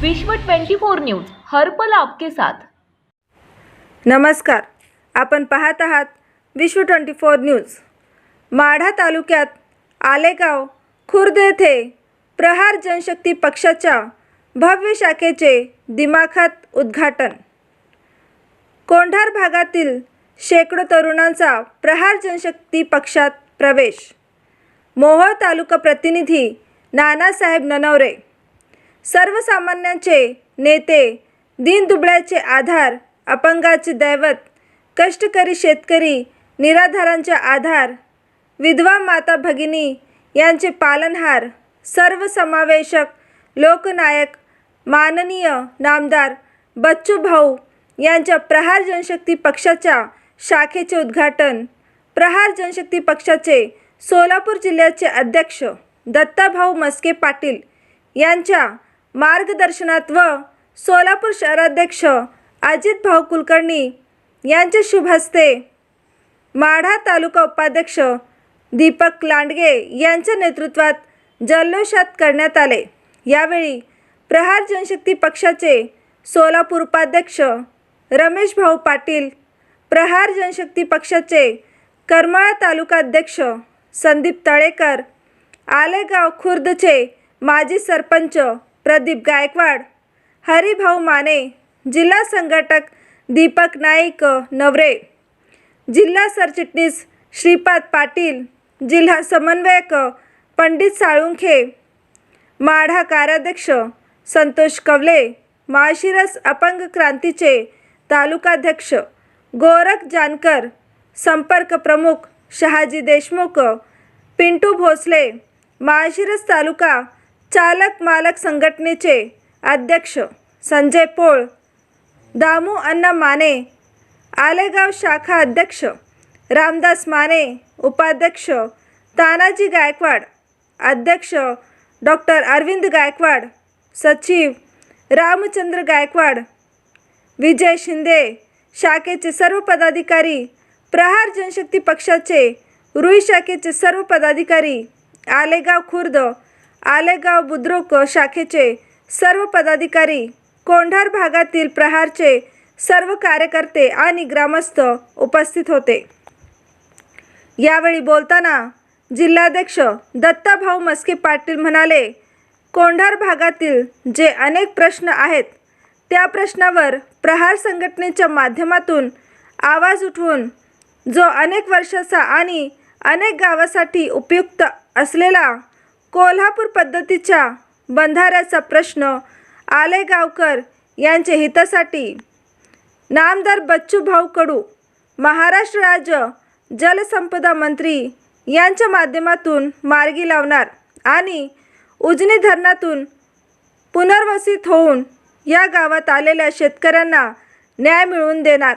विश्व 24 न्यूज हर्पल आपके साथ. नमस्कार. आपण पाहत आहात विश्व ट्वेंटी फोर न्यूज. माढा तालुक्यात आलेगाव खुर्द येथे प्रहार जनशक्ती पक्षाच्या भव्य शाखेचे दिमाखात उद्घाटन. कोंढार भागातील शेकडो तरुणांचा प्रहार जनशक्ती पक्षात प्रवेश. मोहोळ तालुका प्रतिनिधी नानासाहेब ननवरे सर्वसामान्यांचे नेते दीनदुबळ्याचे आधार अपंगाचे दैवत कष्टकरी शेतकरी निराधारांचे आधार विधवा माता भगिनी यांचे पालनहार सर्वसमावेशक लोकनायक माननीय नामदार बच्चू भाऊ यांच्या प्रहार जनशक्ती पक्षाच्या शाखेचे उद्घाटन प्रहार जनशक्ती पक्षाचे सोलापूर जिल्ह्याचे अध्यक्ष दत्ताभाऊ मस्के पाटील यांच्या मार्गदर्शनात व सोलापूर शहराध्यक्ष अजित भाऊ कुलकर्णी यांच्या शुभ हस्ते माढा तालुका उपाध्यक्ष दीपक लांडगे यांच्या नेतृत्वात जल्लोषात करण्यात आले. यावेळी प्रहार जनशक्ती पक्षाचे सोलापूर उपाध्यक्ष रमेश भाऊ पाटील प्रहार जनशक्ती पक्षाचे करमाळा तालुका अध्यक्ष संदीप तळेकर आलेगाव खुर्दचे माजी सरपंच प्रदीप गायकवाड हरिभाऊ माने जिल्हा संघटक दीपक नाईक नवरे जिल्हा सरचिटणीस श्रीपाद पाटील जिल्हा समन्वयक पंडित साळुंखे माढा कार्याध्यक्ष संतोष कवले माळशिरस अपंग क्रांतीचे तालुकाध्यक्ष गोरख जानकर संपर्क प्रमुख शहाजी देशमुख पिंटू भोसले माळशिरस तालुका चालक मालक संघटनेचे अध्यक्ष संजय पोळ दामू अण्णा माने आलेगाव शाखा अध्यक्ष रामदास माने उपाध्यक्ष तानाजी गायकवाड अध्यक्ष डॉक्टर अरविंद गायकवाड सचिव रामचंद्र गायकवाड विजय शिंदे शाखेचे सर्व पदाधिकारी प्रहार जनशक्ती पक्षाचे रुई शाखेचे सर्व पदाधिकारी आलेगाव खुर्द आलेगाव बुद्रुक शाखेचे सर्व पदाधिकारी कोंढार भागातील प्रहारचे सर्व कार्यकर्ते आणि ग्रामस्थ उपस्थित होते. यावेळी बोलताना जिल्हाध्यक्ष दत्ताभाऊ मस्के पाटील म्हणाले कोंढार भागातील जे अनेक प्रश्न आहेत त्या प्रश्नावर प्रहार संघटनेच्या माध्यमातून आवाज उठवून जो अनेक वर्षाचा आणि अनेक गावासाठी उपयुक्त असलेला कोल्हापूर पद्धतीच्या बंधाऱ्याचा प्रश्न आलेगावकर यांचे हितासाठी. नामदार बच्चू भाऊ कडू महाराष्ट्र राज्य जलसंपदा मंत्री यांच्या माध्यमातून मार्गी लावणार आणि उजनी धरणातून पुनर्वसित होऊन या गावात आलेल्या शेतकऱ्यांना न्याय मिळवून देणार.